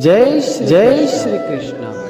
જય જય શ્રી કૃષ્ણ.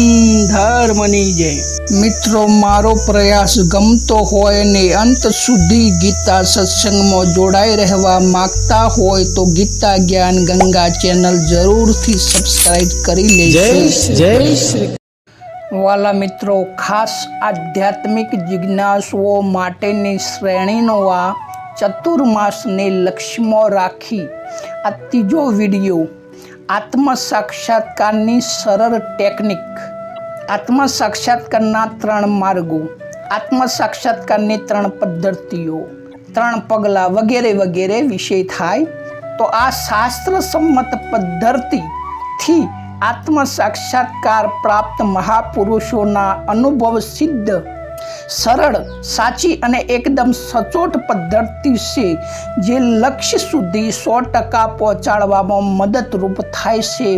ધર્મની જય મિત્રો મારો પ્રયાસ ગમતો હોય ને અંત સુધી ગીતા સત્સંગમાં જોડાઈ રહેવા માંગતા હોય તો ગીતા જ્ઞાન ગંગા ચેનલ જરૂરથી સબસ્ક્રાઇબ કરી જય લેજો જય શ્રી વાલા મિત્રો ખાસ આધ્યાત્મિક જિજ્ઞાસુઓ માટેની શ્રેણીનો આ ચતુર્માસને લક્ષ્યમાં રાખી આ ત્રીજો વીડિયો આત્મ સાક્ષાત્કારની સરળ ટેકનિક આત્મ સાક્ષાત્કારના ત્રણ માર્ગો. આત્મ સાક્ષાત્કારની ત્રણ પદ્ધતિઓ. ત્રણ પગલાં વગેરે વગેરે વિષય થાય. તો આ શાસ્ત્ર સંમત પદ્ધતિથી આત્મ સાક્ષાત્કાર પ્રાપ્ત મહાપુરુષોના અનુભવ સિદ્ધ સરળ, સાચી અને એકદમ સચોટ પદ્ધતિ છે, જે લક્ષ્ય સુધી સો ટકા પહોંચાડવામાં મદદરૂપ થાય છે.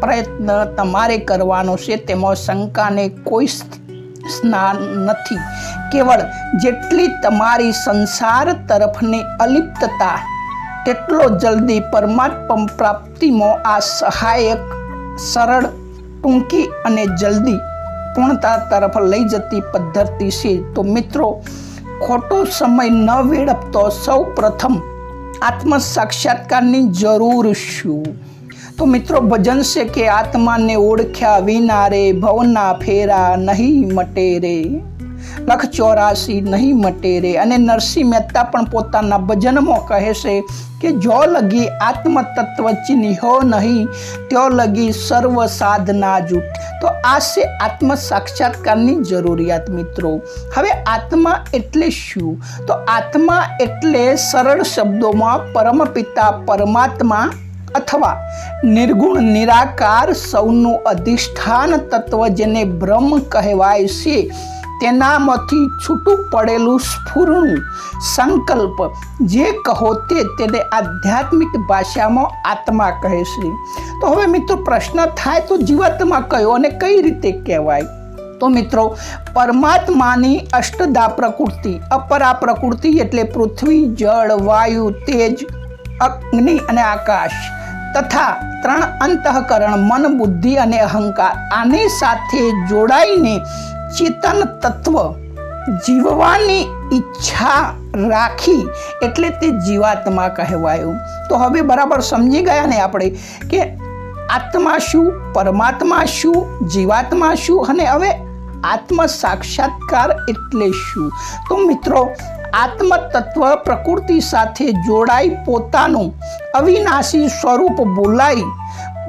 પ્રયત્ન તમારે કરવાનો છે, તેમાં શંકાને કોઈ સ્નાન નથી. કેવળ જેટલી તમારી સંસાર તરફની અલિપ્તતા, તેટલો જલ્દી પરમાત્મ પ્રાપ્તિમાં આ સહાયક, સરળ, ટૂંકી અને જલ્દી પૂર્ણતા તરફ લઈ જતી પદ્ધતિ છે. તો મિત્રો, ખોટો સમય ન વેડપતો સૌ પ્રથમ આત્મ સાક્ષાત્કારની જરૂર શું? તો મિત્રો, ભજન છે કે આત્માને ઓળખ્યા વિના રે, ભવના ફેરા નહીં મટે રે. લખ ચોરાસી નહીં મટે રે અને નરસિંહ મહેતા પણ પોતાના ભજનમાં કહે છે કે, જો લગી આત્મ ચિહ્નિહો ચિહ્નો નહીં, ત્યો લગી સર્વ સાધના જૂઠ. તો આ છે આત્મ સાક્ષાત્કારની જરૂરિયાત મિત્રો. હવે આત્મા એટલે શું? તો આત્મા એટલે સરળ શબ્દોમાં પરમપિતા પરમાત્મા અથવા નિર્ગુણ, નિરાકાર સૌનું અધિષ્ઠાન તત્વ જેને બ્રહ્મ કહેવાય છે. તેનામાંથી છૂટું પડેલું સ્ફુરણું સંકલ્પ જે કહો તે તેને આધ્યાત્મિક ભાષામાં આત્મા કહે છે. તો હવે મિત્રો પ્રશ્ન થાય તો જીવાત્મા કયો અને કઈ રીતે કહેવાય? તો મિત્રો પરમાત્માની અષ્ટદા પ્રકૃતિ, અપરા પ્રકૃતિ એટલે પૃથ્વી, જળ, વાયુ, તેજ, અગ્નિ અને આકાશ. તથા ત્રણ અંતઃકરણ, મન, બુદ્ધિ અને અહંકાર. આની સાથે જોડાઈને ચેતન તત્વ જીવવાની ઈચ્છા રાખી એટલે તે જીવાત્મા કહેવાયું. તો હવે બરાબર સમજી ગયા ને આપણે કે આત્મા શું, પરમાત્મા શું, જીવાત્મા શું? અને હવે આત્મ સાક્ષાત્કાર એટલે શું? તો મિત્રો આત્મ તત્વ પ્રકૃતિ સાથે જોડાઈ પોતાનું અવિનાશી સ્વરૂપ બોલાઈ,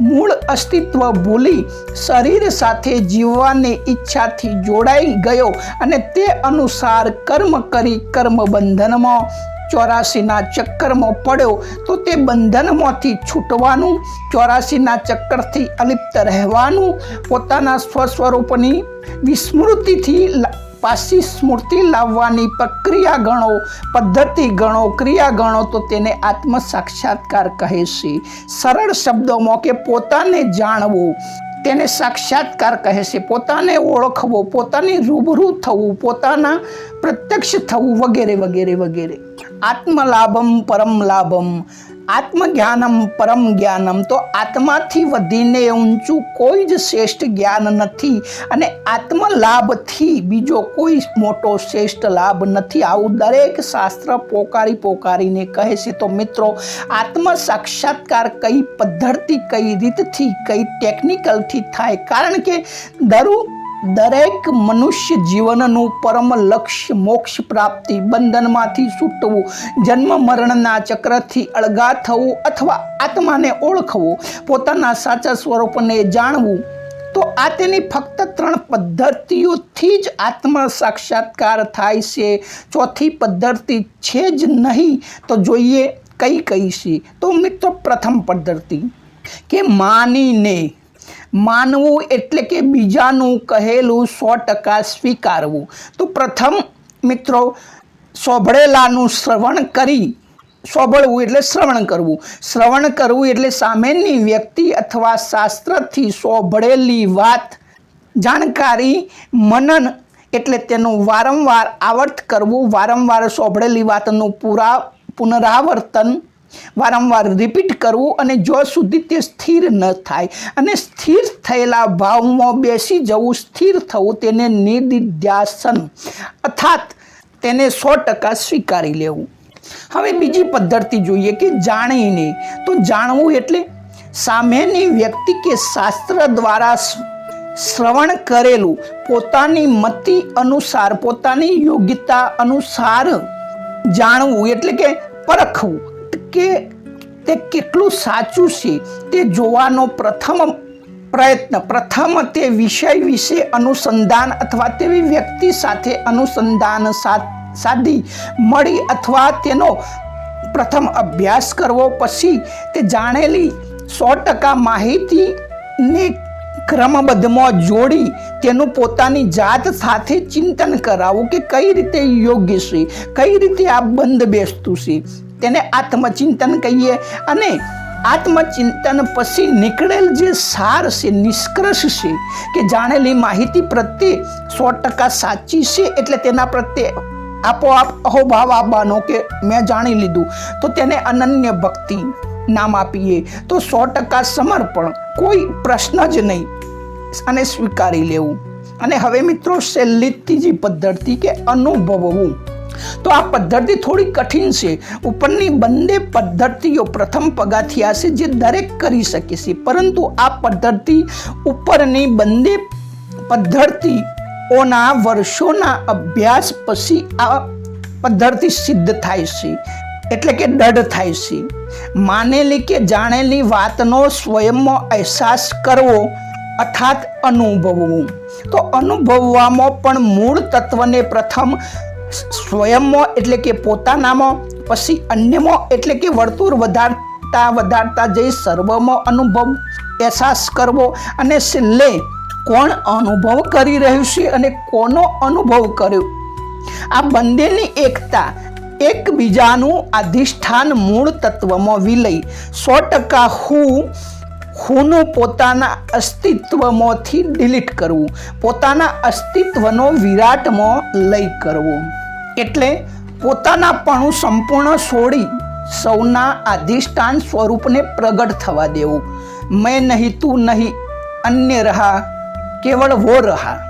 મૂળ અસ્તિત્વ ભૂલી શરીર સાથે જીવવાની ઈચ્છાથી જોડાઈ ગયો અને તે અનુસાર કર્મ કરી કર્મ બંધનમાં ચોરાસીના ચક્કરમાં પડ્યો, તો તે બંધનમાંથી છૂટવાનું, ચોરાસીના ચક્કરથી અલિપ્ત રહેવાનું, પોતાના સ્વસ્વરૂપની વિસ્મૃતિથી પાછી સ્મૃતિ લાવવાની પ્રક્રિયા ગણો, પદ્ધતિ ગણો, ક્રિયા ગણો તો તેને આત્મ સાક્ષાત્કાર કહે છે. સરળ શબ્દોમાં કે પોતાને જાણવું, તેને સાક્ષાત્કાર કહે છે. પોતાને ઓળખવો, પોતાની રૂબરૂ થવું, પોતાના પ્રત્યક્ષ થવું વગેરે વગેરે વગેરે. આત્મલાભમ પરમ લાભમ. આત્મજ્ઞાનમ પરમ જ્ઞાનમ. તો આત્માથી વધીને ઊંચું કોઈ જ શ્રેષ્ઠ જ્ઞાન નથી અને આત્મલાભથી બીજો કોઈ મોટો શ્રેષ્ઠ લાભ નથી. આવું દરેક શાસ્ત્ર પોકારી પોકારીને કહે છે. તો મિત્રો, આત્મ સાક્ષાત્કાર કઈ પદ્ધતિ, કઈ રીતથી, કઈ ટેકનિકલથી થાય? કારણ કે દરુ દરેક મનુષ્ય જીવનનું પરમ લક્ષ્ય, મોક્ષ પ્રાપ્તિ, બંધનમાંથી છૂટવું, જન્મ મરણના ચક્રથી અળગા થવું અથવા આત્માને ઓળખવું, પોતાના સાચા સ્વરૂપને જાણવું, તો આ તેની ફક્ત ત્રણ પદ્ધતિઓથી જ આત્મ સાક્ષાત્કાર થાય છે. ચોથી પદ્ધતિ છે જ નહીં, તો જોઈએ કઈ કઈ છે. તો મિત્રો, પ્રથમ પદ્ધતિ કે માનીને માનવું એટલે કે બીજાનું કહેલું સો ટકા સ્વીકારવું. તો પ્રથમ મિત્રો સોભળેલાનું શ્રવણ કરી સોંભળવું એટલે શ્રવણ કરવું. શ્રવણ કરવું એટલે સામેની વ્યક્તિ અથવા શાસ્ત્રથી સોંભળેલી વાત જાણકારી, મનન એટલે તેનું વારંવાર આવર્ત કરવું, વારંવાર સોંભળેલી વાતનું પુરા, પુનરાવર્તન વારંવાર રિપીટ કરવું અને જો સુધી તે સ્થિર ન થાય. અને સ્થિર થયેલા ભાવમાં બેસી જવું, સ્થિર થવું તેને નિર્દિધ્યાસન અર્થાત તેને સો ટકા સ્વીકારી લેવું. હવે બીજી પદ્ધતિ જોઈએ કે જાણીને. તો જાણવું એટલે સામેની વ્યક્તિ કે શાસ્ત્ર દ્વારા શ્રવણ કરેલું પોતાની મતિ અનુસાર, પોતાની યોગ્યતા અનુસાર જાણવું એટલે કે પરખવું. કે તે કેટલું સાચું છે? તે જોવાનો પ્રથમ પ્રયત્ન, પ્રથમ તે વિષય વિશે અનુસંધાન અથવા તેવી વ્યક્તિ સાથે અનુસંધાન સાધી મળી અથવા તેનો પ્રથમ અભ્યાસ કરવો. પછી તે જાણેલી સો ટકા માહિતીને ક્રમબદ્ધમાં જોડી તેનું પોતાની જાત સાથે ચિંતન કરાવવું કે કઈ રીતે યોગ્ય છે? કઈ રીતે આ બંધ બેસતું છે? તેને આત્મચિંતન કહીએ અને આત્મચિંતન પછી નીકળેલ જે સાર છે, નિષ્કર્ષ છે કે જાણેલી માહિતી પ્રત્યે સો ટકા સાચી છે એટલે તેના પ્રત્યે આપોઆપ અહોભાવ આવવાનો કે મેં જાણી લીધું. તો તેને અનન્ય ભક્તિ નામ આપીએ. તો સો ટકા સમર્પણ કોઈ પ્રશ્ન જ નહીં અને સ્વીકારી લેવું. અને હવે મિત્રો, છેલ્લી ત્રીજી પદ્ધતિ કે અનુભવવું. તો આ પદ્ધતિ થોડી કઠિન છે. ઉપરની બંને પદ્ધતિઓ પ્રથમ પગાથિયા છે જે દરેક કરી શકે છે. પરંતુ આ પદ્ધતિ ઉપરની બંને પદ્ધતિઓના વર્ષોના અભ્યાસ પછી આ પદ્ધતિ સિદ્ધ થાય છે. એટલે કે દઢ થાય છે. માનેલી કે જાણેલી વાતનો સ્વયંમાં અહેસાસ કરવો અર્થાત અનુભવવું. તો અનુભવવામાં પણ મૂળ તત્વને પ્રથમ સ્વયંમાં એટલે કે પોતાનામાં, પછી અન્યમાં એટલે કે વર્તુળ વધારતા વધારતા જઈ સર્વમાં અનુભવ અહેસાસ કરવો અને છેલ્લે કોણ અનુભવ કરી રહ્યું છે અને કોનો અનુભવ કર્યો? આ બંનેની એકતા એકબીજાનું અધિષ્ઠાન મૂળ તત્વમાં વિલય. સો ટકા હું હુંનું પોતાના અસ્તિત્વમાંથી ડિલીટ કરવું. પોતાના અસ્તિત્વનો વિરાટમાં લય કરવો. એટલે પોતાનાપણું સંપૂર્ણ છોડી સૌના અધિષ્ઠાન સ્વરૂપને પ્રગટ થવા દેવું. મેં નહીં તું નહીં, અન્ય રહા, કેવળ વો રહા.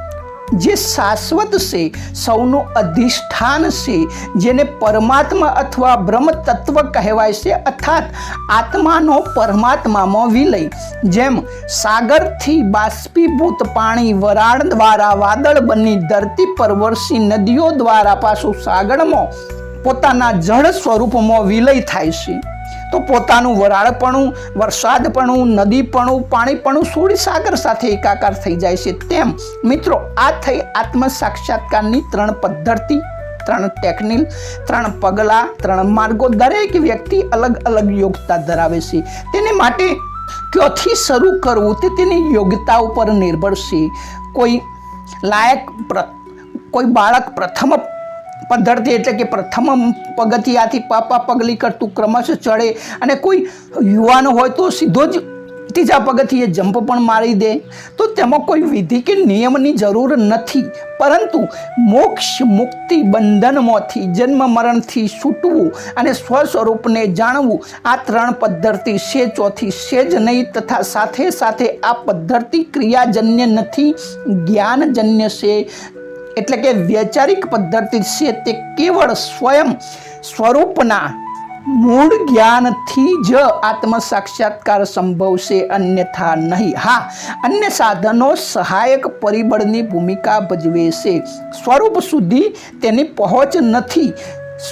જે શાશ્વત છે, સૌનું અધિષ્ઠાન છે, જેને પરમાત્મા અથવા બ્રહ્મ તત્વ કહેવાય છે, અર્થાત આત્માનો પરમાત્મામાં વિલય. જેમ સાગરથી બાષ્પીભૂત પાણી વરાળ દ્વારા વાદળ બની ધરતી પર વરસી નદીઓ દ્વારા પાછું સાગરમાં પોતાના જળ સ્વરૂપમાં વિલય થાય છે. તો પોતાનું વરાળપણું, વરસાદપણું, નદીપણું, પાણીપણું સૂર્યસાગર સાગર સાથે એકાકાર થઈ જાય છે. તેમ મિત્રો, આ થઈ આત્મ સાક્ષાત્કારની ત્રણ પદ્ધતિ, ત્રણ ટેકનિક ત્રણ પગલાં, ત્રણ માર્ગો દરેક વ્યક્તિ અલગ અલગ યોગ્યતા ધરાવે છે. તેને માટે ક્યોથી શરૂ કરવું તે તેની યોગ્યતા ઉપર નિર્ભર છે. કોઈ લાયક કોઈ બાળક પ્રથમ પદ્ધતિ એટલે કે પ્રથમ પગથિયાથી પાપા પગલી કરતું ક્રમશ ચડે. અને કોઈ યુવાન હોય તો સીધો જ ત્રીજા પગથિયે જમ્પ પણ મારી દે. તો તેમાં કોઈ વિધિ કે નિયમની જરૂર નથી. પરંતુ મોક્ષ મુક્તિ બંધનમાંથી જન્મ મરણથી છૂટવું અને સ્વ સ્વરૂપને જાણવું આ ત્રણ પદ્ધતિ છે. ચોથી છે જ નહીં તથા સાથે સાથે આ પદ્ધતિ ક્રિયાજન્ય નથી, જ્ઞાનજન્ય છે. એટલે કે વૈચારિક પદ્ધતિ છે તે કેવળ સ્વયં સ્વરૂપના મૂળ જ્ઞાનથી જ આત્મ સાક્ષાત્કાર સંભવ છે, અન્યથા નહીં. હા, અન્ય સાધનો સહાયક પરિબળની ભૂમિકા ભજવે છે. સ્વરૂપ સુધી તેની પહોંચ નથી.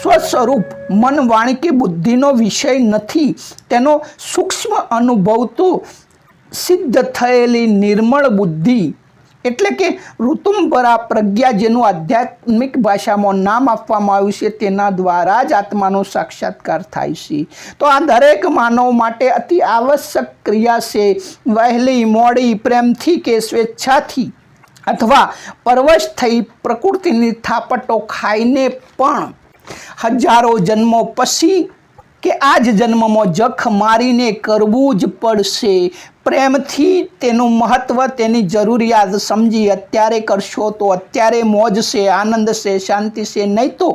સ્વસ્વરૂપ મન વાણી કે બુદ્ધિનો વિષય નથી. તેનો સૂક્ષ્મ અનુભવ તો સિદ્ધ થયેલી નિર્મળ બુદ્ધિ એટલે કે ઋતુંબરા પ્રજ્ઞા જેનું આધ્યાત્મિક ભાષામાં નામ આપવામાં આવ્યું છે, તેના દ્વારા જ આત્માનો સાક્ષાત્કાર થાય છે. તો આ દરેક માનવ માટે અતિ આવશ્યક ક્રિયા છે, વહેલી, મોડી, પ્રેમથી કે સ્વેચ્છાથી અથવા પરવશ થઈ પ્રકૃતિની થાપટો ખાઈને પણ. હજારો જન્મો પછી કે આ જ જન્મમાં જખ મારીને કરવું જ પડશે. પ્રેમથી તેનું મહત્ત્વ તેની જરૂરિયાત સમજી અત્યારે કરશો તો અત્યારે મોજ છે આનંદ છે શાંતિ છે નહીં તો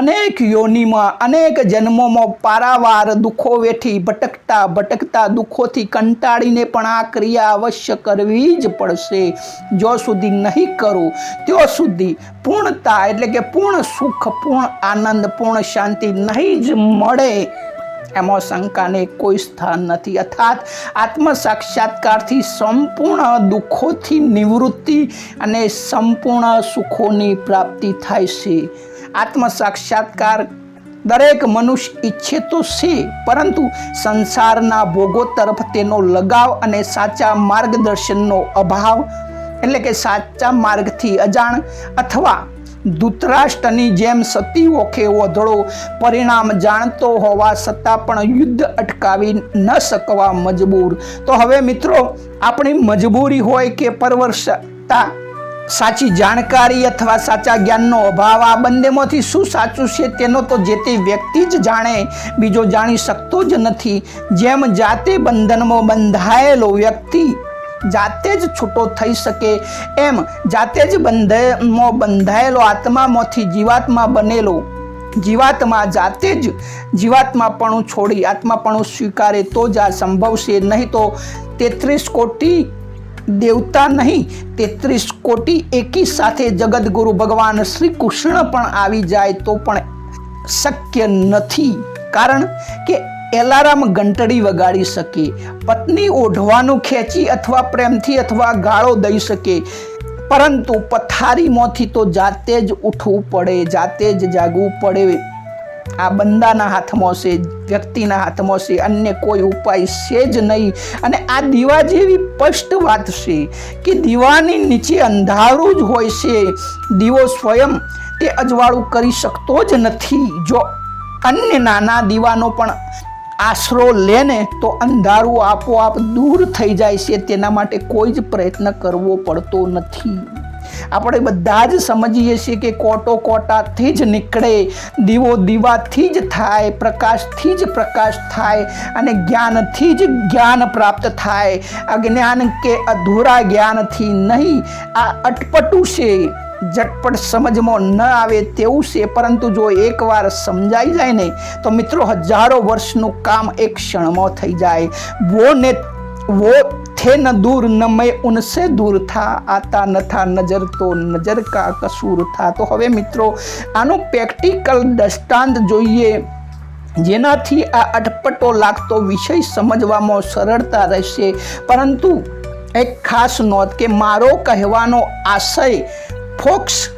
અનેક યોનિમાં, અનેક જન્મોમાં પારાવાર દુઃખો વેઠી ભટકતા ભટકતા દુઃખોથી કંટાળીને પણ આ ક્રિયા અવશ્ય કરવી જ પડશે. જો સુધી નહીં કરો, ત્યાં સુધી પૂર્ણતા એટલે કે પૂર્ણ સુખ, પૂર્ણ આનંદ, પૂર્ણ શાંતિ નહીં જ મળે એમાં શંકાને કોઈ સ્થાન નથી. અર્થાત આત્મ સાક્ષાત્કારથી સંપૂર્ણ દુઃખોથી નિવૃત્તિ અને સંપૂર્ણ સુખોની પ્રાપ્તિ થાય છે. આત્મ સાક્ષાત્કાર દરેક મનુષ્ય ઈચ્છે તો છે, પરંતુ સંસારના ભોગો તરફ તેનો લગાવ અને સાચા માર્ગદર્શનનો અભાવ, એટલે કે સાચા માર્ગથી અજાણ અથવા ધૂતરાષ્ટ્રની જેમ સતી ઓખે ઓધળો પરિણામ જાણતો હોવા છતાં પણ યુદ્ધ અટકાવી ન શકવા મજબૂર. તો હવે મિત્રો, આપણી મજબૂરી હોય કે પરવર્ષતા સાચી જાણકારી અથવા સાચા જ્ઞાનનો અભાવ? આ બંનેમાંથી શું સાચું છે તેનો તો જે તે વ્યક્તિ જ જાણે, બીજો જાણી શકતો જ નથી. જેમ જાતે બંધનમાં બંધાયેલો વ્યક્તિ જાતે જ છૂટો થઈ શકે. એમ જાતે જ બંધમાં બંધાયેલો આત્મામાંથી જીવાત્મા બનેલો. જીવાત્મા જાતે જ જીવાત્માપણું છોડી આત્માપણું સ્વીકારે તો જ આ સંભવ છે. નહીં તો તેત્રીસ કોટી દેવતા નહીં, તેત્રીસ કોટી એકી સાથે જગદગુરુ ભગવાન શ્રી કૃષ્ણ પણ આવી જાય તો પણ શક્ય નથી. કારણ કે એલારામ ઘંટડી વગાડી શકે, પત્ની ઓઢવાનું ખેંચી અથવા પ્રેમથી અથવા ગાળો દઈ શકે. પરંતુ પથારીમાંથી તો જાતે જ ઉઠવું પડે, જાતે જ જાગવું પડે. આ બંદાના હાથમાં છે, વ્યક્તિના હાથમાં છે, અન્ય કોઈ ઉપાય છે જ નહીં. અને આ દીવા જેવી સ્પષ્ટ વાત છે કે દીવાની નીચે અંધારું જ હોય છે. દીવો સ્વયં તે અજવાળું કરી શકતો જ નથી. જો અન્ય નાના દીવાનો પણ આશરો લે ને તો અંધારું આપોઆપ દૂર થઈ જાય છે. તેના માટે કોઈ જ પ્રયત્ન કરવો પડતો નથી. આપણે બધા જ સમજીએ છીએ કે કોટો કોટાથી જ નીકળે, દીવો દીવાથી જ થાય, પ્રકાશથી જ પ્રકાશ થાય અને જ્ઞાનથી જ જ્ઞાન પ્રાપ્ત થાય. અજ્ઞાન કે અધૂરા જ્ઞાનથી નહીં, આ અટપટું છે. ઝટપટ સમજમાં ન આવે તેવું છે પરંતુ જો એકવાર સમજાઈ જાય ને તો મિત્રો હજારો વર્ષનું કામ એક ક્ષણમાં થઈ જાય वो ने वो थे न दूर न मैं उनसे दूर था आता न था નજર તો નજર કા કસૂર था તો હવે મિત્રો આનું પ્રેક્ટિકલ દૃષ્ટાંત જોઈએ જેનાથી આ અટપટો લાગતો વિષય સમજવામાં સરળતા રહેશે પરંતુ એક ખાસ નોંધ કે મારો કહેવાનો આશય ફોક્સ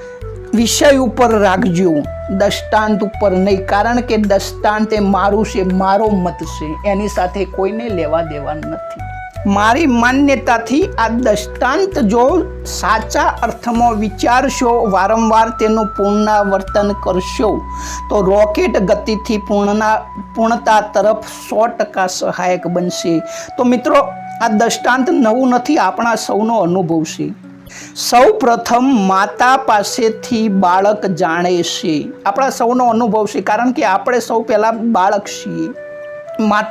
વિષય ઉપર રાખજો. દષ્ટાંત ઉપર નહીં, કારણ કે દસ્તાંત એ મારું છે, મારો મત છે. એની સાથે કોઈને લેવા દેવા નથી. મારી માન્યતાથી આ દષ્ટાંત જો સાચા અર્થમાં વિચારશો, વારંવાર તેનું પુનરાવર્તન કરશો, તો રોકેટ ગતિથી પૂર્ણના, પૂર્ણતા તરફ સો ટકા સહાયક બનશે. તો મિત્રો, આ દષ્ટાંત નવું નથી, આપણા સૌનો અનુભવ છે. સૌ પ્રથમ માતા પાસેથી બાળક જાણે છે. આપણા સૌનો અનુભવ છે, કારણ કે આપણે સૌ પહેલાં બાળક છીએ. મા,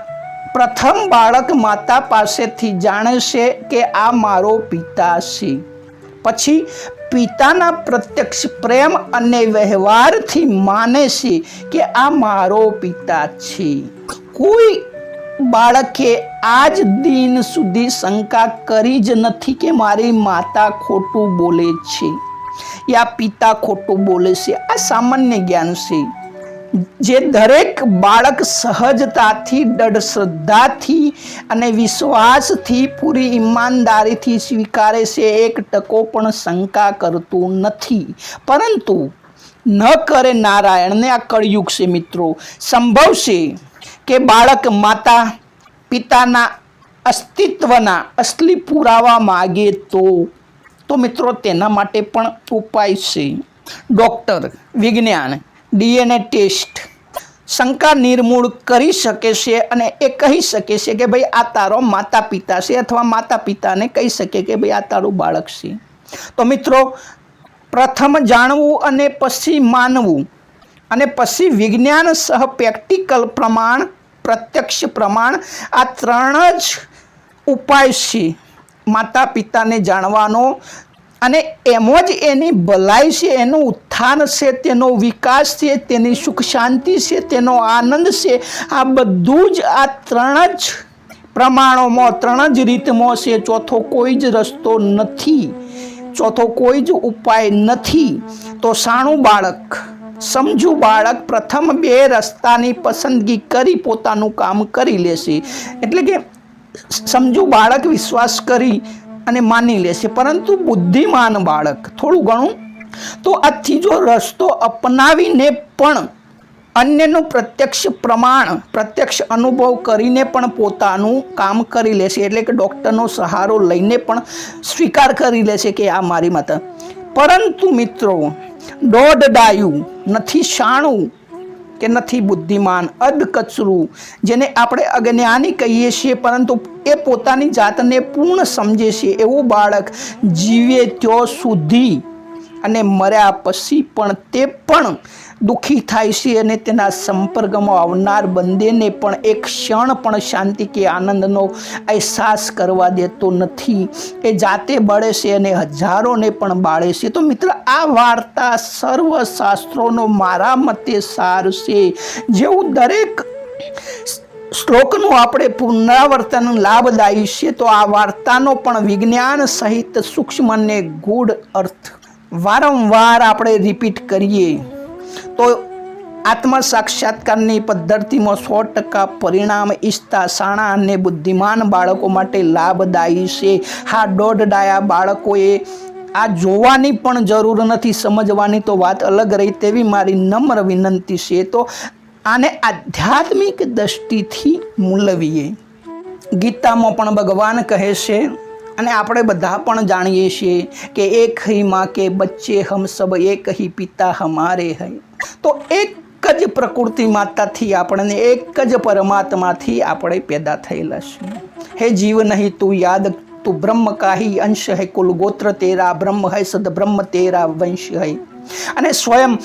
પ્રથમ બાળક માતા પાસેથી જાણે છે કે આ મારો પિતા છે. પછી પિતાના પ્રત્યક્ષ પ્રેમ અને વ્યવહારથી માને છે કે આ મારો પિતા છે. કોઈ બાળકે આજ દિન સુધી શંકા કરી જ નથી કે મારી માતા ખોટું બોલે છે યા પિતા ખોટું બોલે છે. આ સામાન્ય જ્ઞાન છે. જે દરેક બાળક સહજતાથી દઢ અને વિશ્વાસથી પૂરી ઈમાનદારીથી સ્વીકારે છે. એક ટકો પણ શંકા કરતું નથી. પરંતુ ન કરે નારાયણને આ કળયુગ છે મિત્રો. સંભવ છે. કે બાળક માતા પિતાના અસ્તિત્વના અસલી પુરાવા માગે તો? તો મિત્રો, તેના માટે પણ ઉપાય છે. ડૉક્ટર, વિજ્ઞાન, ડીએનએ ટેસ્ટ. શંકા નિર્મૂળ કરી શકે છે અને એ કહી શકે છે કે ભાઈ આ તારો માતા પિતા છે અથવા માતા પિતાને કહી શકે કે ભાઈ આ તારું બાળક છે. તો મિત્રો, પ્રથમ જાણવું અને પછી માનવું અને પછી વિજ્ઞાન સહ પ્રેક્ટિકલ પ્રમાણ પ્રત્યક્ષ પ્રમાણ આ ત્રણ જ ઉપાય છે માતા પિતાને જાણવાનો અને એમ જ એની ભલાઈ છે, એનું ઉત્થાન છે, તેનો વિકાસ છે, તેની સુખ શાંતિ છે, તેનો આનંદ છે. આ બધું જ આ ત્રણ જ પ્રમાણોમાં, ત્રણ જ રીતમાં છે. ચોથો કોઈ જ રસ્તો નથી. ચોથો કોઈ જ ઉપાય નથી. તો સાણું બાળક સમજુ બાળક પ્રથમ બે રસ્તાની પસંદગી કરી પોતાનું કામ કરી લેશે. એટલે કે સમજુ બાળક વિશ્વાસ કરી અને માની લેશે. પરંતુ બુદ્ધિમાન બાળક થોડું ઘણું, તો આ ત્રીજો રસ્તો અપનાવીને પણ અન્યનું પ્રત્યક્ષ પ્રમાણ, પ્રત્યક્ષ અનુભવ કરીને પણ પોતાનું કામ કરી લેશે. એટલે કે ડૉક્ટરનો સહારો લઈને પણ સ્વીકાર કરી લેશે કે આ મારી માતા પરંતુ મિત્રો દોઢ ડાયું નથી શાણું કે નથી બુદ્ધિમાન, અધકચરું, જેને આપણે અજ્ઞાની કહીએ છીએ, પરંતુ એ પોતાની જાતને પૂર્ણ સમજે છે એવું બાળક જીવે ત્યો સુધી અને મર્યા પછી પણ તે પણ દુઃખી થાય છે અને તેના સંપર્કમાં આવનાર બંદેને પણ એક ક્ષણ પણ શાંતિ કે આનંદનો અહેસાસ કરવા દેતો નથી. એ જાતે બળે છે અને હજારોને પણ બાળે છે. તો મિત્ર, આ વાર્તા સર્વ શાસ્ત્રોનો મારા મતે સાર છે. જેવું દરેક શ્લોકનું આપણે પુનરાવર્તન લાભદાયી છે, તો આ વાર્તાનો પણ વિજ્ઞાન સહિત સૂક્ષ્મ અને ગૂઢ અર્થ વારંવાર આપણે રિપીટ કરીએ, તો આત્મ સાક્ષાત્કારની પદ્ધતિમાં સો ટકા પરિણામ ઈચ્છતા શાણા અને બુદ્ધિમાન બાળકો માટે લાભદાયી છે. હા, દોઢ ડાયા બાળકોએ આ જોવાની પણ જરૂર નથી, સમજવાની તો વાત અલગ રહી તેવી મારી નમ્ર વિનંતી છે. તો આને આધ્યાત્મિક દ્રષ્ટિથી મૂલવીએ. ગીતામાં પણ ભગવાન કહે છે અને આપણે બધા પણ જાણીએ છીએ કે એક હી માં કે બચ્ચે હમ સબ એક હી પિતા હમારે હૈ. તો એક જ પ્રકૃતિ માતાથી આપણને એક જ પરમાત્માથી આપણે પેદા થયેલા છીએ. હે જીવ નહીં તું યાદ, તું બ્રહ્મ કાહી અંશ હૈ કુલ ગોત્ર તેરા, બ્રહ્મ હૈ સદ બ્રહ્મ તેરા વંશ હૈ. અને સ્વયં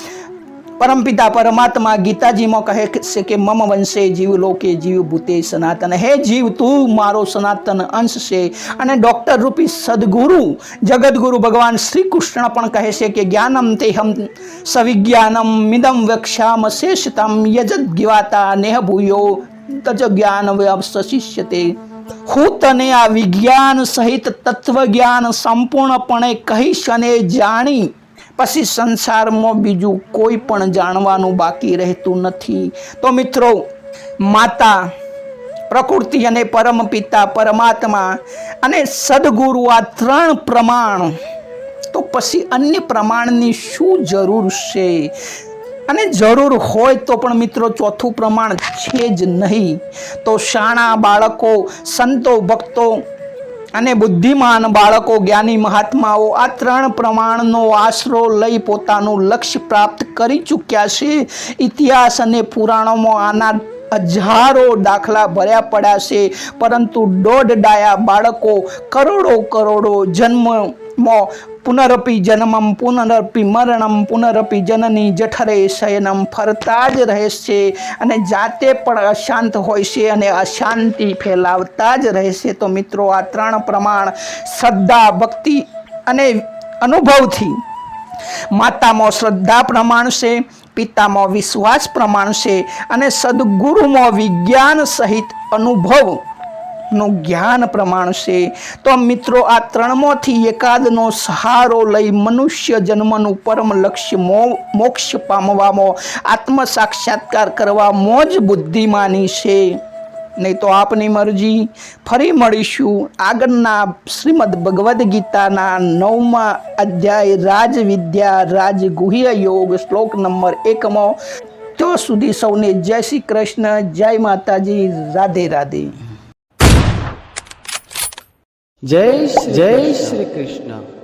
પરમપિતા પરમાત્મા ગીતાજીમાં કહે છે કે, મમ વંશે જીવ લોકે જીવ ભૂતે સનાતન. હે જીવ, તું મારો સનાતન અંશ છે. અને ડૉક્ટર રૂપી સદગુરુ, જગદગુરુ ભગવાન શ્રી કૃષ્ણ પણ કહે છે કે, જ્ઞાનમ તે હમ સવિજ્ઞાનમ મિદમ વક્ષ્યામ શેષતમ યજદ જ્ઞાતા નેહ ભૂયો તજ જ્ઞાન વ્યવશિષ્યતે હું તને આ વિજ્ઞાન સહિત તત્વજ્ઞાન સંપૂર્ણપણે કહીશ અને જાણી પછી સંસારમાં બીજું કોઈ પણ જાણવાનું બાકી રહેતું નથી. તો મિત્રો, માતા, પ્રકૃતિ અને પરમ પિતા, પરમાત્મા અને સદગુરુ આ ત્રણ પ્રમાણ, તો પછી અન્ય પ્રમાણની શું જરૂર છે? અને જરૂર હોય તો પણ મિત્રો ચોથું પ્રમાણ છે જ નહીં. તો શાણા બાળકો, સંતો, ભક્તો અને બુદ્ધિમાન બાળકો, જ્ઞાની મહાત્માઓ આ ત્રણ પ્રમાણનો આશરો લઈ પોતાનું લક્ષ્ય પ્રાપ્ત કરી ચૂક્યા છે. ઇતિહાસ અને પુરાણોમાં આના હજારો દાખલા ભર્યા પડ્યા છે, પરંતુ દોઢ ડાયા બાળકો કરોડો કરોડો જન્મમાં પુનરપી જન્મમ પુનરપી મરણમ પુનરપી જનની જઠરે શયનમ ફરતા જ રહે છે અને જાતે પણ અશાંત હોય છે અને અશાંતિ ફેલાવતા જ રહેશે તો મિત્રો, આ ત્રણ પ્રમાણ શ્રદ્ધા, ભક્તિ અને અનુભવથી માતામાં શ્રદ્ધા પ્રમાણ છે, પિતામાં વિશ્વાસ પ્રમાણ છે અને સદગુરુમાં વિજ્ઞાન સહિત અનુભવ નું જ્ઞાન પ્રમાણ છે. તો મિત્રો, આ ત્રણમાંથી એકાદનો સહારો લઈ મનુષ્ય જન્મનું પરમ લક્ષ્ય મોક્ષ પામવામાં, આત્મ સાક્ષાત્કાર કરવામાં જ બુદ્ધિમાની છે. નહીં તો આપની મરજી. ફરી મળીશું આગળના શ્રીમદ ભગવદ્ ગીતાના નવમા અધ્યાય રાજવિદ્યા રાજગુહ્ય યોગ શ્લોક નંબર એકમાં. ત્યાં સુધી સૌને જય શ્રી કૃષ્ણ, જય માતાજી, રાધે રાધે. જય જય શ્રી કૃષ્ણ.